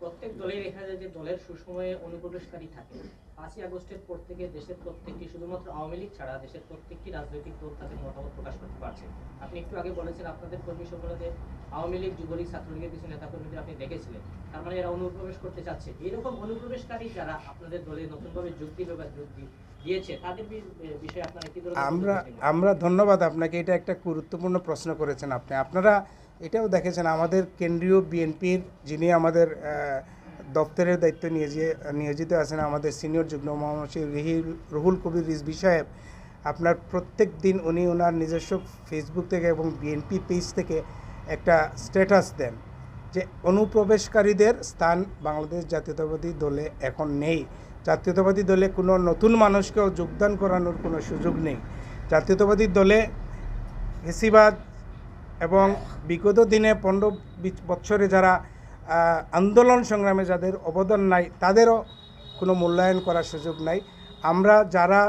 প্রত্যেক দলের দেখা যায় যে দলের সুসময়ে অনুপ্রবেশকারী থাকে পাঁচই আগস্টের পর থেকে দেশের প্রত্যেকটি শুধুমাত্র আওয়ামী লীগ ছাড়া দেশের প্রত্যেকটি রাজনৈতিক দল তাদের মতামত প্রকাশ করতে পারছে। আপনি একটু আগে বলেছেন আপনাদের কর্মী সম্মেলনে আওয়ামী লীগ যুবলীগ ছাত্রলীগের কিছু নেতা কর্মীদের আপনি দেখেছিলেন। তার মানে এরা অনুপ্রবেশ করতে চাচ্ছে। এরকম অনুপ্রবেশকারী যারা আপনাদের দলে নতুনভাবে যোগ দিবে বা যোগ দিয়েছে তাদের বি- বিষয়ে আপনারা কি ধরনের আমরা আমরা ধন্যবাদ আপনাকে। এটা একটা গুরুত্বপূর্ণ প্রশ্ন করেছেন আপনি। আপনারা এটাও দেখেছেন, আমাদের কেন্দ্রীয় বিএনপির যিনি আমাদের দপ্তরের দায়িত্ব নিয়োজি, নিয়োজিত আছেন আমাদের সিনিয়র যুগ্ম মহামন্ত্রী রিহিল রুহুল কবির রিজবি সাহেব, আপনার প্রত্যেক দিন উনি ওনার নিজস্ব ফেসবুক থেকে এবং বিএনপি পেজ থেকে একটা স্ট্যাটাস দেন যে অনুপ্রবেশকারীদের স্থান বাংলাদেশ জাতীয়তাবাদী দলে এখন নেই। জাতীয়তাবাদী দলে কোনো নতুন মানুষকেও যোগদান করানোর কোনো সুযোগ নেই। জাতীয়তাবাদী দলে ফেসিবাদ এবং বিগত দিনে পনেরো বছরে যারা আন্দোলন সংগ্রামে যাদের অবদান নাই, তাদেরও কোনো মূল্যায়ন করার সুযোগ নাই। আমরা যারা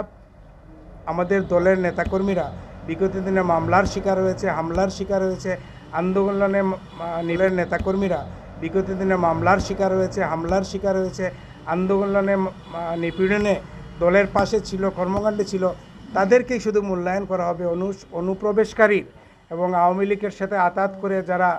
আমাদের দলের নেতাকর্মীরা বিগত দিনে মামলার শিকার হয়েছে, হামলার শিকার হয়েছে, আন্দোলনে নীলের নেতাকর্মীরা বিগত দিনে মামলার শিকার হয়েছে, হামলার শিকার হয়েছে, আন্দোলনে নিপীড়নে দলের পাশে ছিল, কর্মকাণ্ডে ছিল, তাদেরকেই শুধু মূল্যায়ন করা হবে অনু অনুপ্রবেশকারী এবং আওয়ামী লীগের সাথে আতাত করে যারা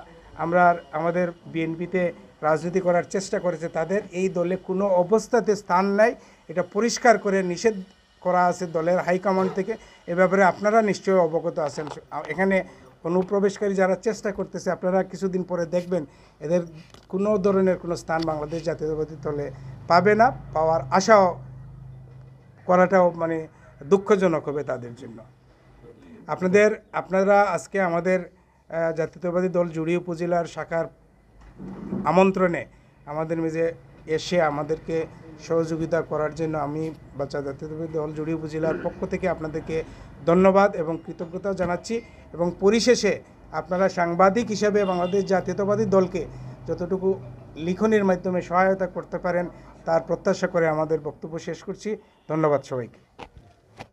আমরা আমাদের বিএনপিতে রাজনীতি করার চেষ্টা করেছে, তাদের এই দলে কোনো অবস্থাতে স্থান নাই। এটা পরিষ্কার করে নিষেধ করা আছে দলের হাইকমান্ড থেকে। এ ব্যাপারে আপনারা নিশ্চয়ই অবগত আছেন। এখানে অনুপ্রবেশকারী যারা চেষ্টা করতেছে, আপনারা কিছুদিন পরে দেখবেন এদের কোনো ধরনের কোনো স্থান বাংলাদেশ জাতীয়তাবাদী দলে পাবে না। পাওয়ার আশাও করাটাও মানে দুঃখজনক হবে তাদের জন্য। আপনাদের, আপনারা আজকে আমাদের জাতীয়তাবাদী দল জুড়ি উপজেলার শাখার আমন্ত্রণে আমাদের মেজে এসে আমাদেরকে সহযোগিতা করার জন্য আমি বাচ্চা জাতীয়তাবাদী দল জুড়ি উপজেলার পক্ষ থেকে আপনাদেরকে ধন্যবাদ এবং কৃতজ্ঞতা জানাচ্ছি এবং পরিশেষে আপনারা সাংবাদিক হিসেবে বাংলাদেশ জাতীয়তাবাদী দলকে যতটুকু লিখনের মাধ্যমে সহায়তা করতে পারেন তার প্রত্যাশা করে আমাদের বক্তব্য শেষ করছি। ধন্যবাদ সবাইকে।